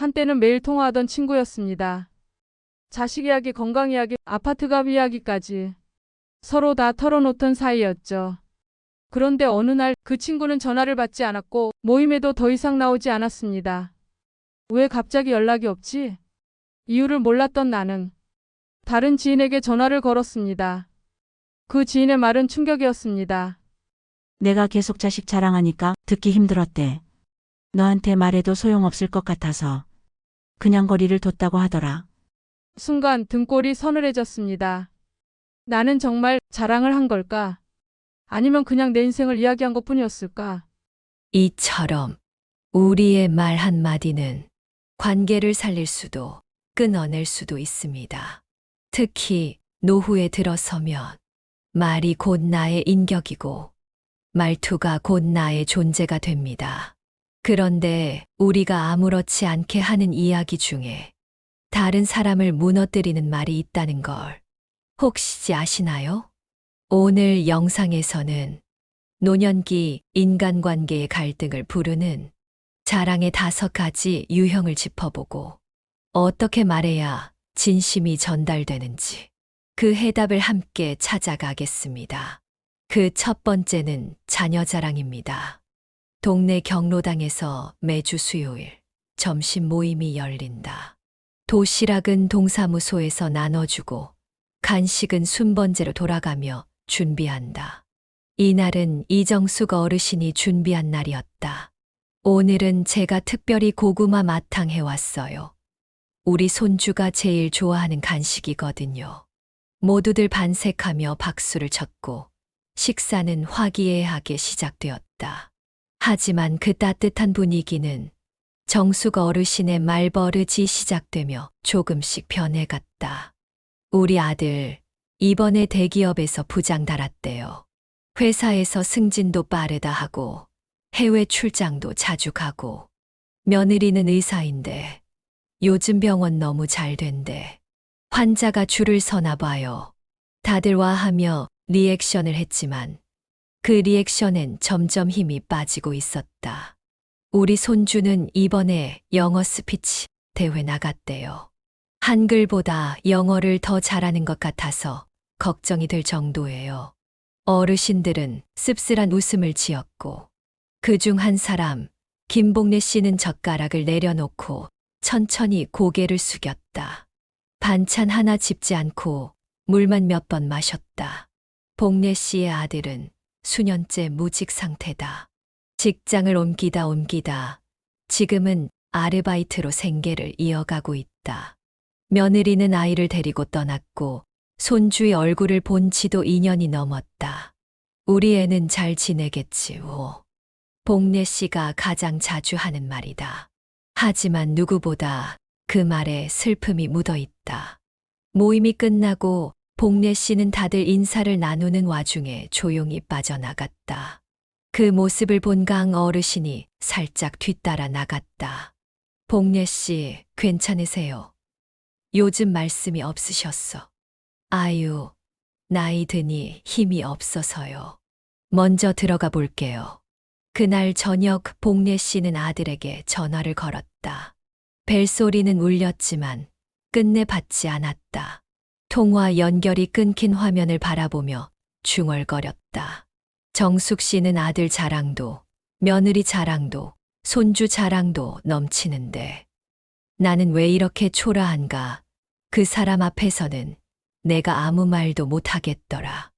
한때는 매일 통화하던 친구였습니다. 자식 이야기, 건강 이야기, 아파트값 이야기까지 서로 다 털어놓던 사이였죠. 그런데 어느 날 그 친구는 전화를 받지 않았고 모임에도 더 이상 나오지 않았습니다. 왜 갑자기 연락이 없지? 이유를 몰랐던 나는 다른 지인에게 전화를 걸었습니다. 그 지인의 말은 충격이었습니다. 내가 계속 자식 자랑하니까 듣기 힘들었대. 너한테 말해도 소용없을 것 같아서 그냥 거리를 뒀다고 하더라. 순간 등골이 서늘해졌습니다. 나는 정말 자랑을 한 걸까? 아니면 그냥 내 인생을 이야기한 것 뿐이었을까? 이처럼 우리의 말 한마디는 관계를 살릴 수도 끊어낼 수도 있습니다. 특히 노후에 들어서면 말이 곧 나의 인격이고 말투가 곧 나의 존재가 됩니다. 그런데 우리가 아무렇지 않게 하는 이야기 중에 다른 사람을 무너뜨리는 말이 있다는 걸 혹시 아시나요? 오늘 영상에서는 노년기 인간관계의 갈등을 부르는 자랑의 다섯 가지 유형을 짚어보고 어떻게 말해야 진심이 전달되는지 그 해답을 함께 찾아가겠습니다. 그 첫 번째는 자녀 자랑입니다. 동네 경로당에서 매주 수요일 점심 모임이 열린다. 도시락은 동사무소에서 나눠주고 간식은 순번제로 돌아가며 준비한다. 이날은 이정숙 어르신이 준비한 날이었다. 오늘은 제가 특별히 고구마 마탕 해왔어요. 우리 손주가 제일 좋아하는 간식이거든요. 모두들 반색하며 박수를 쳤고 식사는 화기애애하게 시작되었다. 하지만 그 따뜻한 분위기는 정숙 어르신의 말버릇이 시작되며 조금씩 변해갔다. 우리 아들, 이번에 대기업에서 부장 달았대요. 회사에서 승진도 빠르다 하고 해외 출장도 자주 가고 며느리는 의사인데 요즘 병원 너무 잘 된대. 환자가 줄을 서나 봐요. 다들 와 하며 리액션을 했지만 그 리액션엔 점점 힘이 빠지고 있었다. 우리 손주는 이번에 영어 스피치 대회 나갔대요. 한글보다 영어를 더 잘하는 것 같아서 걱정이 될 정도예요. 어르신들은 씁쓸한 웃음을 지었고 그 중 한 사람, 김복래 씨는 젓가락을 내려놓고 천천히 고개를 숙였다. 반찬 하나 집지 않고 물만 몇 번 마셨다. 복래 씨의 아들은 수년째 무직 상태다. 직장을 옮기다 옮기다 지금은 아르바이트로 생계를 이어가고 있다. 며느리는 아이를 데리고 떠났고 손주의 얼굴을 본 지도 2년이 넘었다. 우리 애는 잘 지내겠지, 오. 복래 씨가 가장 자주 하는 말이다. 하지만 누구보다 그 말에 슬픔이 묻어 있다. 모임이 끝나고 복래 씨는 다들 인사를 나누는 와중에 조용히 빠져나갔다. 그 모습을 본 강 어르신이 살짝 뒤따라 나갔다. 복래 씨, 괜찮으세요? 요즘 말씀이 없으셨어. 아유, 나이 드니 힘이 없어서요. 먼저 들어가 볼게요. 그날 저녁 복래 씨는 아들에게 전화를 걸었다. 벨소리는 울렸지만 끝내 받지 않았다. 통화 연결이 끊긴 화면을 바라보며 중얼거렸다. 정숙 씨는 아들 자랑도, 며느리 자랑도, 손주 자랑도 넘치는데 나는 왜 이렇게 초라한가? 그 사람 앞에서는 내가 아무 말도 못하겠더라.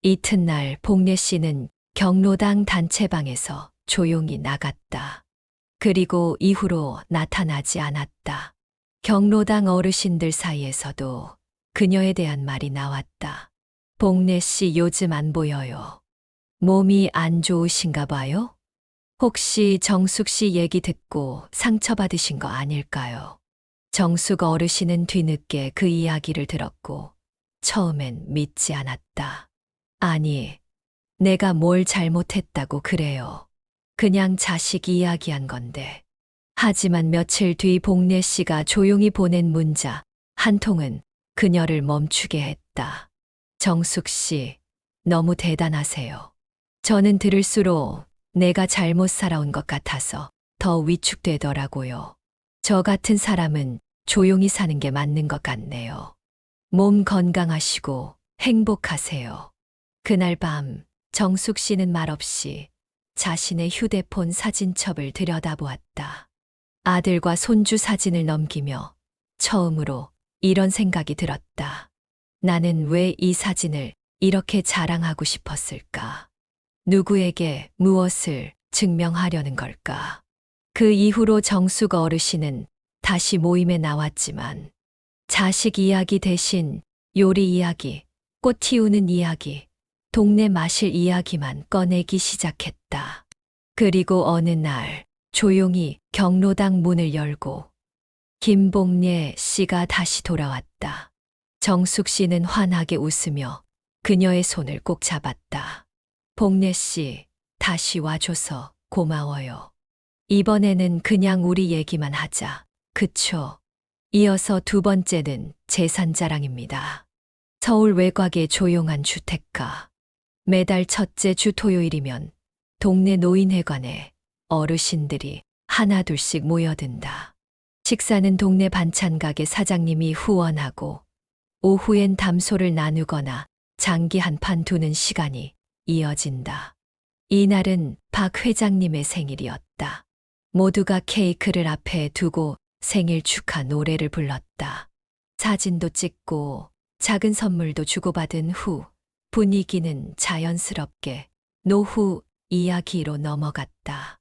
이튿날 복래 씨는 경로당 단체방에서 조용히 나갔다. 그리고 이후로 나타나지 않았다. 경로당 어르신들 사이에서도 그녀에 대한 말이 나왔다. 복래 씨 요즘 안 보여요. 몸이 안 좋으신가 봐요? 혹시 정숙 씨 얘기 듣고 상처받으신 거 아닐까요? 정숙 어르신은 뒤늦게 그 이야기를 들었고 처음엔 믿지 않았다. 아니, 내가 뭘 잘못했다고 그래요. 그냥 자식 이야기한 건데. 하지만 며칠 뒤 복래 씨가 조용히 보낸 문자 한 통은 그녀를 멈추게 했다. 정숙 씨, 너무 대단하세요. 저는 들을수록 내가 잘못 살아온 것 같아서 더 위축되더라고요. 저 같은 사람은 조용히 사는 게 맞는 것 같네요. 몸 건강하시고 행복하세요. 그날 밤 정숙 씨는 말없이 자신의 휴대폰 사진첩을 들여다보았다. 아들과 손주 사진을 넘기며 처음으로 이런 생각이 들었다. 나는 왜 이 사진을 이렇게 자랑하고 싶었을까? 누구에게 무엇을 증명하려는 걸까? 그 이후로 정숙 어르신은 다시 모임에 나왔지만 자식 이야기 대신 요리 이야기, 꽃 틔우는 이야기, 동네 마실 이야기만 꺼내기 시작했다. 그리고 어느 날 조용히 경로당 문을 열고 김봉례 씨가 다시 돌아왔다. 정숙 씨는 환하게 웃으며 그녀의 손을 꼭 잡았다. 봉례 씨, 다시 와줘서 고마워요. 이번에는 그냥 우리 얘기만 하자. 그쵸? 이어서 두 번째는 재산 자랑입니다. 서울 외곽의 조용한 주택가. 매달 첫째 주 토요일이면 동네 노인회관에 어르신들이 하나둘씩 모여든다. 식사는 동네 반찬 가게 사장님이 후원하고 오후엔 담소를 나누거나 장기 한판 두는 시간이 이어진다. 이날은 박 회장님의 생일이었다. 모두가 케이크를 앞에 두고 생일 축하 노래를 불렀다. 사진도 찍고 작은 선물도 주고받은 후 분위기는 자연스럽게 노후 이야기로 넘어갔다.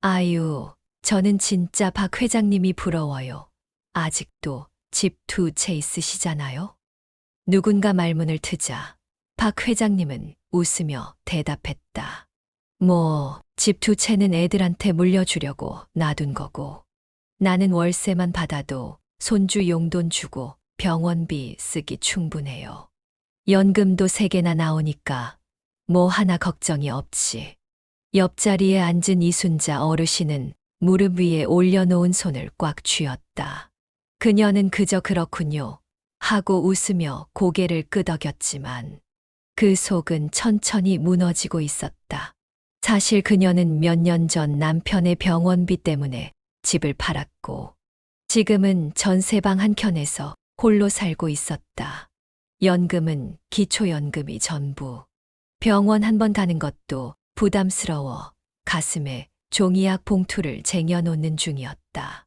아유, 저는 진짜 박 회장님이 부러워요. 아직도 집 두 채 있으시잖아요? 누군가 말문을 트자 박 회장님은 웃으며 대답했다. 뭐, 집 두 채는 애들한테 물려주려고 놔둔 거고, 나는 월세만 받아도 손주 용돈 주고 병원비 쓰기 충분해요. 연금도 세 개나 나오니까 뭐 하나 걱정이 없지. 옆자리에 앉은 이순자 어르신은 무릎 위에 올려놓은 손을 꽉 쥐었다. 그녀는 그저 그렇군요. 하고 웃으며 고개를 끄덕였지만 그 속은 천천히 무너지고 있었다. 사실 그녀는 몇 년 전 남편의 병원비 때문에 집을 팔았고 지금은 전세방 한 켠에서 홀로 살고 있었다. 연금은 기초연금이 전부. 병원 한 번 가는 것도 부담스러워 가슴에 종이약 봉투를 쟁여놓는 중이었다.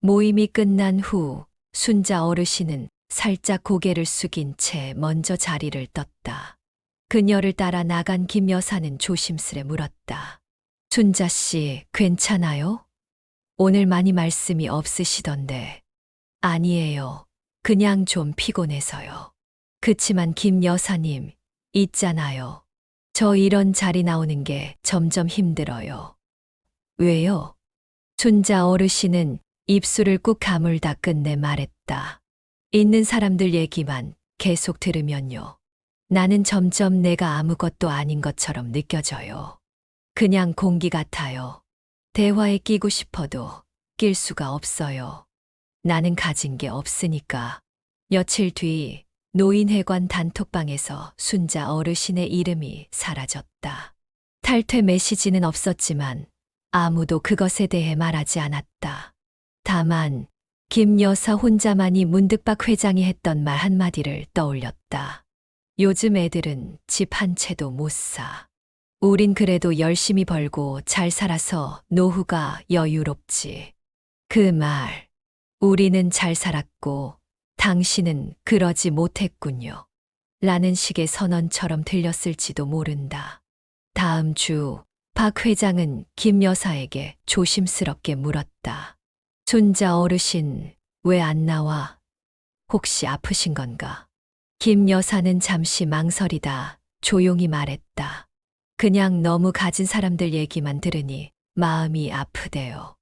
모임이 끝난 후 순자 어르신은 살짝 고개를 숙인 채 먼저 자리를 떴다. 그녀를 따라 나간 김 여사는 조심스레 물었다. 순자 씨, 괜찮아요? 오늘 많이 말씀이 없으시던데. 아니에요. 그냥 좀 피곤해서요. 그치만 김 여사님, 있잖아요. 저 이런 자리 나오는 게 점점 힘들어요. 왜요? 순자 어르신은 입술을 꾹 가물다 끝내 말했다. 있는 사람들 얘기만 계속 들으면요. 나는 점점 내가 아무것도 아닌 것처럼 느껴져요. 그냥 공기 같아요. 대화에 끼고 싶어도 낄 수가 없어요. 나는 가진 게 없으니까. 며칠 뒤 노인회관 단톡방에서 순자 어르신의 이름이 사라졌다. 탈퇴 메시지는 없었지만 아무도 그것에 대해 말하지 않았다. 다만 김 여사 혼자만이 문득 박 회장이 했던 말 한마디를 떠올렸다. 요즘 애들은 집 한 채도 못 사. 우린 그래도 열심히 벌고 잘 살아서 노후가 여유롭지. 그 말, 우리는 잘 살았고 당신은 그러지 못했군요. 라는 식의 선언처럼 들렸을지도 모른다. 다음 주 박 회장은 김 여사에게 조심스럽게 물었다. 손자 어르신 왜 안 나와? 혹시 아프신 건가? 김 여사는 잠시 망설이다 조용히 말했다. 그냥 너무 가진 사람들 얘기만 들으니 마음이 아프대요.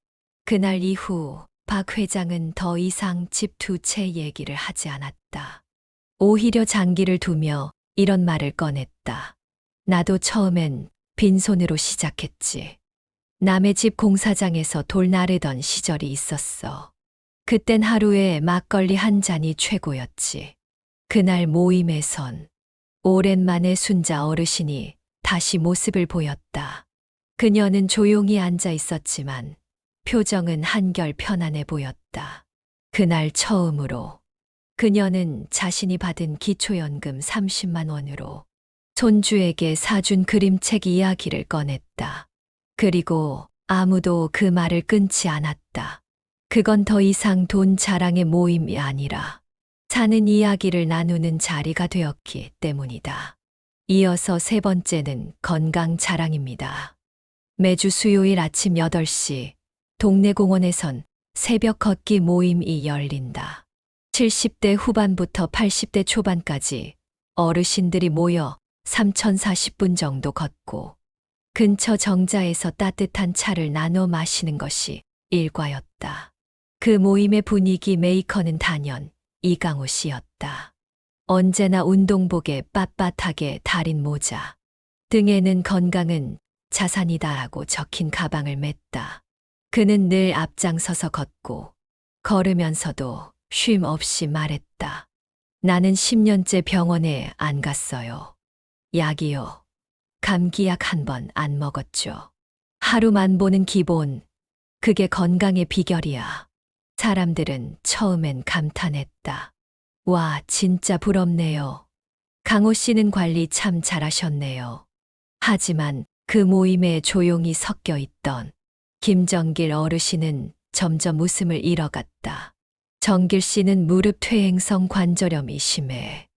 그날 이후 박 회장은 더 이상 집 두 채 얘기를 하지 않았다. 오히려 장기를 두며 이런 말을 꺼냈다. 나도 처음엔 빈손으로 시작했지. 남의 집 공사장에서 돌 나르던 시절이 있었어. 그땐 하루에 막걸리 한 잔이 최고였지. 그날 모임에선 오랜만에 순자 어르신이 다시 모습을 보였다. 그녀는 조용히 앉아 있었지만 표정은 한결 편안해 보였다. 그날 처음으로 그녀는 자신이 받은 기초연금 30만 원으로 손주에게 사준 그림책 이야기를 꺼냈다. 그리고 아무도 그 말을 끊지 않았다. 그건 더 이상 돈 자랑의 모임이 아니라 사는 이야기를 나누는 자리가 되었기 때문이다. 이어서 세 번째는 건강 자랑입니다. 매주 수요일 아침 8시 동네 공원에선 새벽 걷기 모임이 열린다. 70대 후반부터 80대 초반까지 어르신들이 모여 3040분 정도 걷고 근처 정자에서 따뜻한 차를 나눠 마시는 것이 일과였다. 그 모임의 분위기 메이커는 단연 이강호 씨였다. 언제나 운동복에 빳빳하게 달인 모자, 등에는 건강은 자산이다라고 적힌 가방을 맸다. 그는 늘 앞장서서 걷고 걸으면서도 쉼 없이 말했다. 나는 10년째 병원에 안 갔어요. 약이요. 감기약 한 번 안 먹었죠. 하루만 보는 기본. 그게 건강의 비결이야. 사람들은 처음엔 감탄했다. 와, 진짜 부럽네요. 강호 씨는 관리 참 잘하셨네요. 하지만 그 모임에 조용히 섞여 있던 김정길 어르신은 점점 웃음을 잃어갔다. 정길 씨는 무릎 퇴행성 관절염이 심해.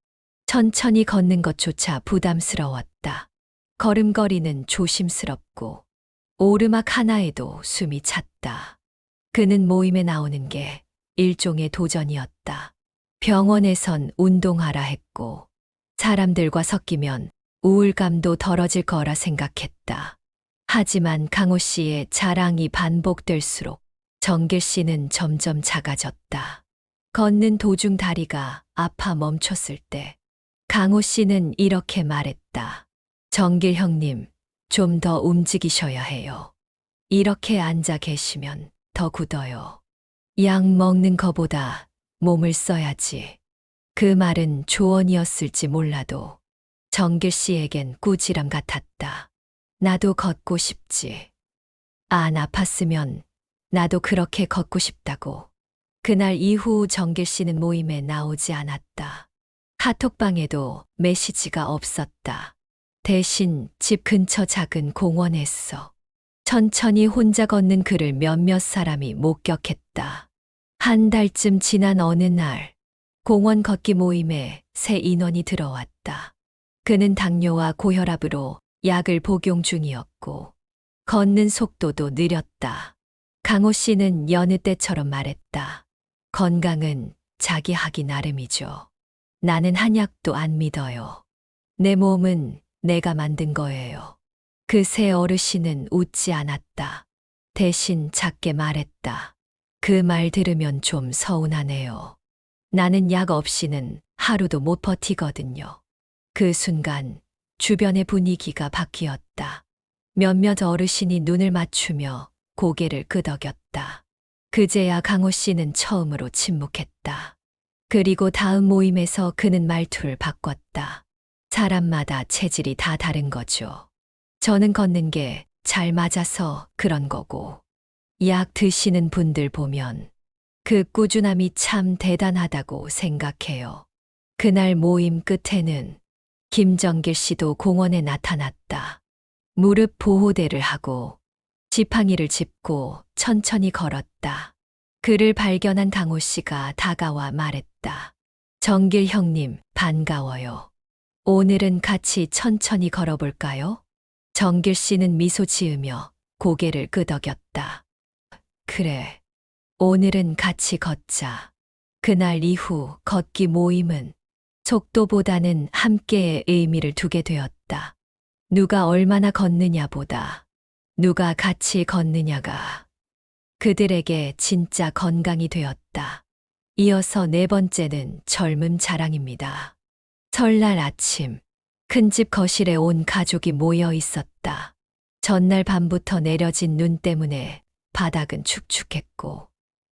천천히 걷는 것조차 부담스러웠다. 걸음걸이는 조심스럽고 오르막 하나에도 숨이 찼다. 그는 모임에 나오는 게 일종의 도전이었다. 병원에선 운동하라 했고 사람들과 섞이면 우울감도 덜어질 거라 생각했다. 하지만 강호 씨의 자랑이 반복될수록 정길 씨는 점점 작아졌다. 걷는 도중 다리가 아파 멈췄을 때 강호 씨는 이렇게 말했다. 정길 형님, 좀 더 움직이셔야 해요. 이렇게 앉아 계시면 더 굳어요. 약 먹는 거보다 몸을 써야지. 그 말은 조언이었을지 몰라도 정길 씨에겐 꾸지람 같았다. 나도 걷고 싶지. 안 아팠으면 나도 그렇게 걷고 싶다고. 그날 이후 정길 씨는 모임에 나오지 않았다. 카톡방에도 메시지가 없었다. 대신 집 근처 작은 공원에서 천천히 혼자 걷는 그를 몇몇 사람이 목격했다. 한 달쯤 지난 어느 날, 공원 걷기 모임에 새 인원이 들어왔다. 그는 당뇨와 고혈압으로 약을 복용 중이었고, 걷는 속도도 느렸다. 강호 씨는 여느 때처럼 말했다. 건강은 자기 하기 나름이죠. 나는 한약도 안 믿어요. 내 몸은 내가 만든 거예요. 그 새 어르신은 웃지 않았다. 대신 작게 말했다. 그 말 들으면 좀 서운하네요. 나는 약 없이는 하루도 못 버티거든요. 그 순간 주변의 분위기가 바뀌었다. 몇몇 어르신이 눈을 맞추며 고개를 끄덕였다. 그제야 강호 씨는 처음으로 침묵했다. 그리고 다음 모임에서 그는 말투를 바꿨다. 사람마다 체질이 다 다른 거죠. 저는 걷는 게 잘 맞아서 그런 거고. 약 드시는 분들 보면 그 꾸준함이 참 대단하다고 생각해요. 그날 모임 끝에는 김정길 씨도 공원에 나타났다. 무릎 보호대를 하고 지팡이를 짚고 천천히 걸었다. 그를 발견한 강호 씨가 다가와 말했다. 정길 형님, 반가워요. 오늘은 같이 천천히 걸어볼까요? 정길 씨는 미소 지으며 고개를 끄덕였다. 그래. 오늘은 같이 걷자. 그날 이후 걷기 모임은 속도보다는 함께의 의미를 두게 되었다. 누가 얼마나 걷느냐보다 누가 같이 걷느냐가 그들에게 진짜 건강이 되었다. 이어서 네 번째는 젊음 자랑입니다. 설날 아침, 큰 집 거실에 온 가족이 모여 있었다. 전날 밤부터 내려진 눈 때문에 바닥은 축축했고,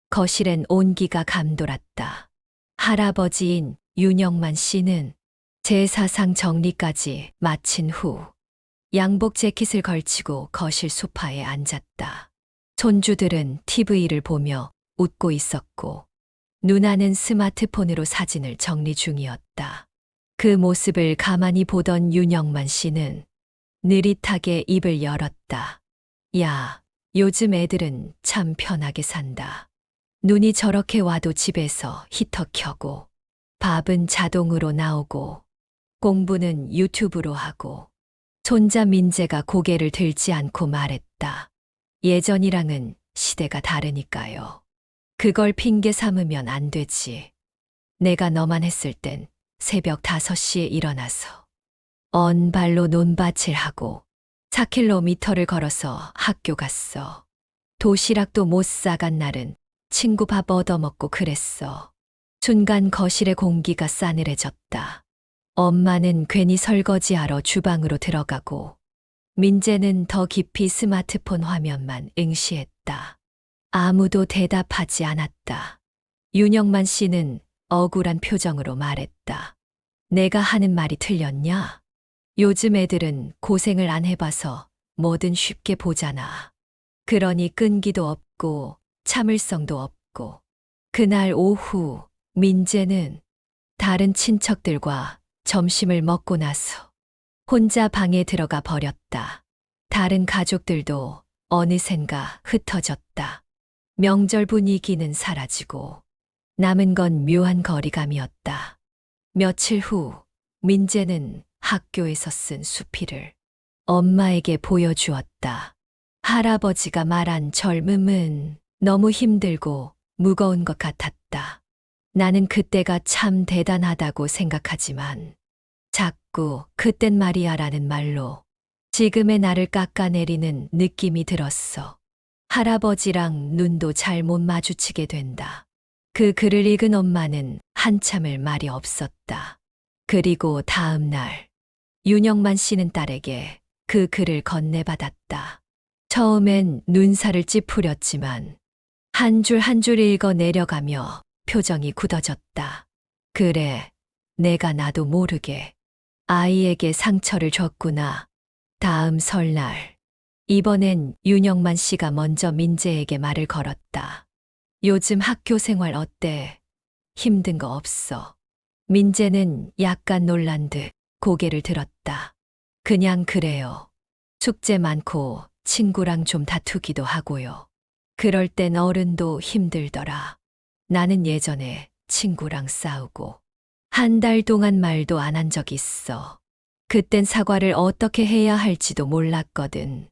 거실엔 온기가 감돌았다. 할아버지인 윤영만 씨는 제사상 정리까지 마친 후 양복 재킷을 걸치고 거실 소파에 앉았다. 손주들은 TV를 보며 웃고 있었고, 누나는 스마트폰으로 사진을 정리 중이었다. 그 모습을 가만히 보던 윤영만 씨는 느릿하게 입을 열었다. 야, 요즘 애들은 참 편하게 산다. 눈이 저렇게 와도 집에서 히터 켜고, 밥은 자동으로 나오고, 공부는 유튜브로 하고, 손자 민재가 고개를 들지 않고 말했다. 예전이랑은 시대가 다르니까요. 그걸 핑계 삼으면 안 되지. 내가 너만 했을 땐 새벽 5시에 일어나서 언 발로 논밭을 하고 4킬로미터를 걸어서 학교 갔어. 도시락도 못 싸간 날은 친구 밥 얻어먹고 그랬어. 순간 거실의 공기가 싸늘해졌다. 엄마는 괜히 설거지하러 주방으로 들어가고 민재는 더 깊이 스마트폰 화면만 응시했다. 아무도 대답하지 않았다. 윤영만 씨는 억울한 표정으로 말했다. 내가 하는 말이 틀렸냐? 요즘 애들은 고생을 안 해봐서 뭐든 쉽게 보잖아. 그러니 끈기도 없고 참을성도 없고. 그날 오후 민재는 다른 친척들과 점심을 먹고 나서 혼자 방에 들어가 버렸다. 다른 가족들도 어느샌가 흩어졌다. 명절 분위기는 사라지고 남은 건 묘한 거리감이었다. 며칠 후 민재는 학교에서 쓴 수필을 엄마에게 보여주었다. 할아버지가 말한 젊음은 너무 힘들고 무거운 것 같았다. 나는 그때가 참 대단하다고 생각하지만 자꾸 그땐 말이야라는 말로 지금의 나를 깎아내리는 느낌이 들었어. 할아버지랑 눈도 잘 못 마주치게 된다. 그 글을 읽은 엄마는 한참을 말이 없었다. 그리고 다음 날, 윤영만 씨는 딸에게 그 글을 건네받았다. 처음엔 눈살을 찌푸렸지만 한 줄 한 줄 읽어 내려가며 표정이 굳어졌다. 그래, 내가 나도 모르게 아이에게 상처를 줬구나. 다음 설날, 이번엔 윤영만 씨가 먼저 민재에게 말을 걸었다. 요즘 학교 생활 어때? 힘든 거 없어. 민재는 약간 놀란 듯 고개를 들었다. 그냥 그래요. 숙제 많고 친구랑 좀 다투기도 하고요. 그럴 땐 어른도 힘들더라. 나는 예전에 친구랑 싸우고 한 달 동안 말도 안 한 적 있어. 그땐 사과를 어떻게 해야 할지도 몰랐거든.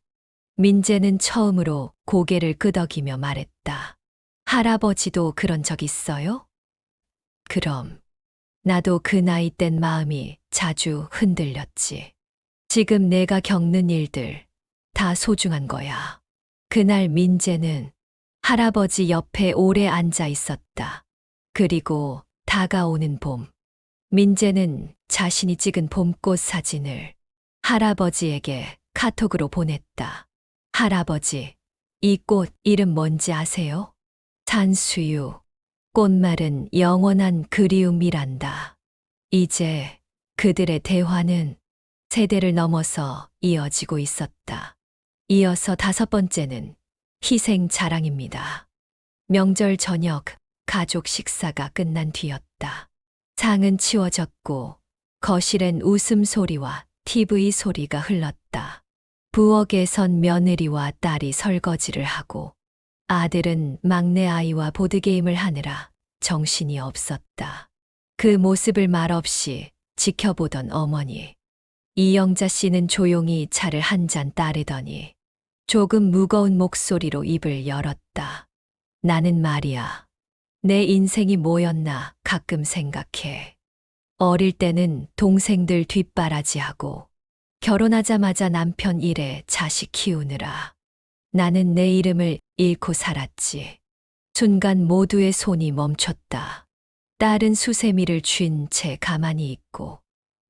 민재는 처음으로 고개를 끄덕이며 말했다. 할아버지도 그런 적 있어요? 그럼. 나도 그 나이 땐 마음이 자주 흔들렸지. 지금 내가 겪는 일들 다 소중한 거야. 그날 민재는 할아버지 옆에 오래 앉아 있었다. 그리고 다가오는 봄. 민재는 자신이 찍은 봄꽃 사진을 할아버지에게 카톡으로 보냈다. 할아버지, 이 꽃 이름 뭔지 아세요? 산수유. 꽃말은 영원한 그리움이란다. 이제 그들의 대화는 세대를 넘어서 이어지고 있었다. 이어서 다섯 번째는 희생 자랑입니다. 명절 저녁 가족 식사가 끝난 뒤였다. 상은 치워졌고 거실엔 웃음소리와 TV 소리가 흘렀다. 부엌에 선 며느리와 딸이 설거지를 하고 아들은 막내 아이와 보드게임을 하느라 정신이 없었다. 그 모습을 말없이 지켜보던 어머니. 이영자 씨는 조용히 차를 한 잔 따르더니 조금 무거운 목소리로 입을 열었다. 나는 말이야. 내 인생이 뭐였나 가끔 생각해. 어릴 때는 동생들 뒷바라지하고 결혼하자마자 남편 일에 자식 키우느라 나는 내 이름을 잃고 살았지. 순간 모두의 손이 멈췄다. 딸은 수세미를 쥔 채 가만히 있고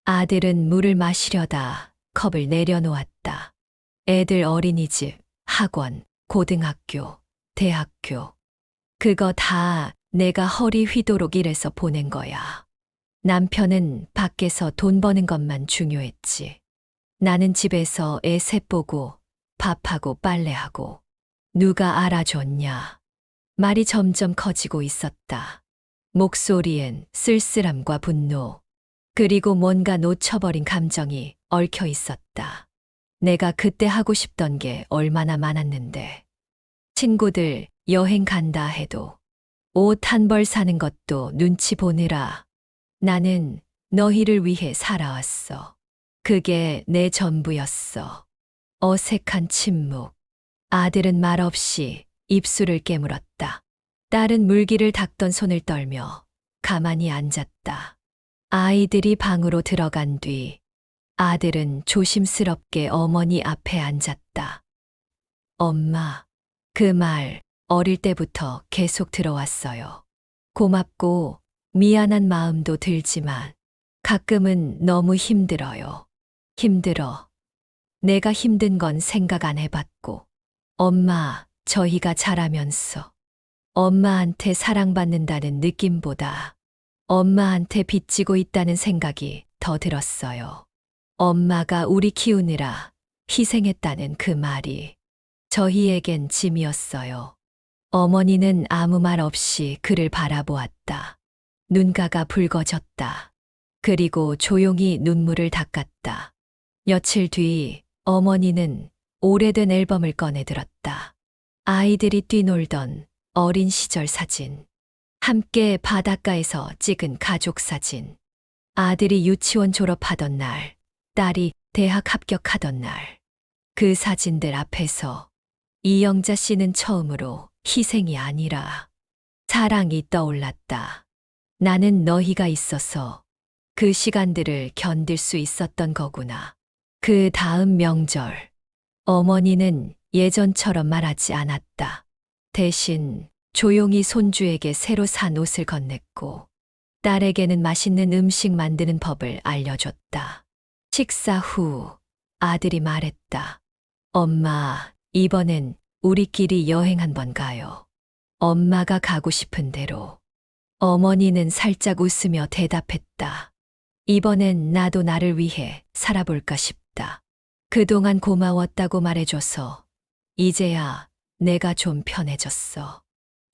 아들은 물을 마시려다 컵을 내려놓았다. 애들 어린이집, 학원, 고등학교, 대학교. 그거 다 내가 허리 휘도록 일해서 보낸 거야. 남편은 밖에서 돈 버는 것만 중요했지. 나는 집에서 애 셋 보고 밥하고 빨래하고 누가 알아줬냐? 말이 점점 커지고 있었다. 목소리엔 쓸쓸함과 분노, 그리고 뭔가 놓쳐버린 감정이 얽혀 있었다. 내가 그때 하고 싶던 게 얼마나 많았는데. 친구들 여행 간다 해도 옷 한 벌 사는 것도 눈치 보느라 나는 너희를 위해 살아왔어. 그게 내 전부였어. 어색한 침묵. 아들은 말없이 입술을 깨물었다. 딸은 물기를 닦던 손을 떨며 가만히 앉았다. 아이들이 방으로 들어간 뒤 아들은 조심스럽게 어머니 앞에 앉았다. 엄마, 그 말 어릴 때부터 계속 들어왔어요. 고맙고 미안한 마음도 들지만 가끔은 너무 힘들어요. 힘들어. 내가 힘든 건 생각 안 해봤고. 엄마, 저희가 자라면서 엄마한테 사랑받는다는 느낌보다 엄마한테 빚지고 있다는 생각이 더 들었어요. 엄마가 우리 키우느라 희생했다는 그 말이 저희에겐 짐이었어요. 어머니는 아무 말 없이 그를 바라보았다. 눈가가 붉어졌다. 그리고 조용히 눈물을 닦았다. 며칠 뒤 어머니는 오래된 앨범을 꺼내 들었다. 아이들이 뛰놀던 어린 시절 사진. 함께 바닷가에서 찍은 가족 사진. 아들이 유치원 졸업하던 날, 딸이 대학 합격하던 날. 그 사진들 앞에서 이영자 씨는 처음으로 희생이 아니라 사랑이 떠올랐다. 나는 너희가 있어서 그 시간들을 견딜 수 있었던 거구나. 그 다음 명절, 어머니는 예전처럼 말하지 않았다. 대신 조용히 손주에게 새로 산 옷을 건넸고, 딸에게는 맛있는 음식 만드는 법을 알려줬다. 식사 후 아들이 말했다. 엄마, 이번엔 우리끼리 여행 한번 가요. 엄마가 가고 싶은 대로. 어머니는 살짝 웃으며 대답했다. 이번엔 나도 나를 위해 살아볼까 싶 다. 그동안 고마웠다고 말해줘서 이제야 내가 좀 편해졌어.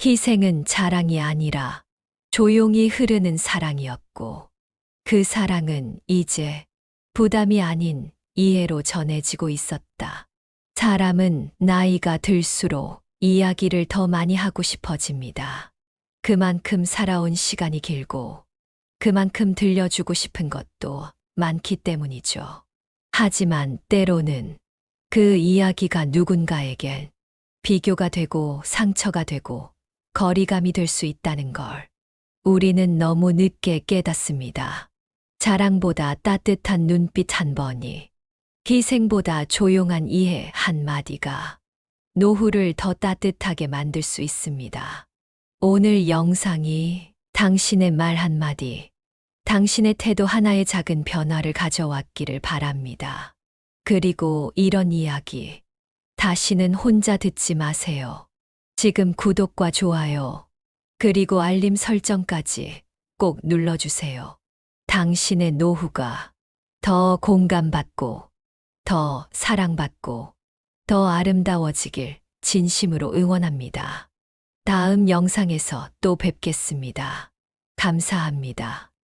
희생은 자랑이 아니라 조용히 흐르는 사랑이었고 그 사랑은 이제 부담이 아닌 이해로 전해지고 있었다. 사람은 나이가 들수록 이야기를 더 많이 하고 싶어집니다. 그만큼 살아온 시간이 길고 그만큼 들려주고 싶은 것도 많기 때문이죠. 하지만 때로는 그 이야기가 누군가에겐 비교가 되고 상처가 되고 거리감이 될 수 있다는 걸 우리는 너무 늦게 깨닫습니다. 자랑보다 따뜻한 눈빛 한 번이 희생보다 조용한 이해 한 마디가 노후를 더 따뜻하게 만들 수 있습니다. 오늘 영상이 당신의 말 한마디, 당신의 태도 하나의 작은 변화를 가져왔기를 바랍니다. 그리고 이런 이야기, 다시는 혼자 듣지 마세요. 지금 구독과 좋아요, 그리고 알림 설정까지 꼭 눌러주세요. 당신의 노후가 더 공감받고, 더 사랑받고, 더 아름다워지길 진심으로 응원합니다. 다음 영상에서 또 뵙겠습니다. 감사합니다.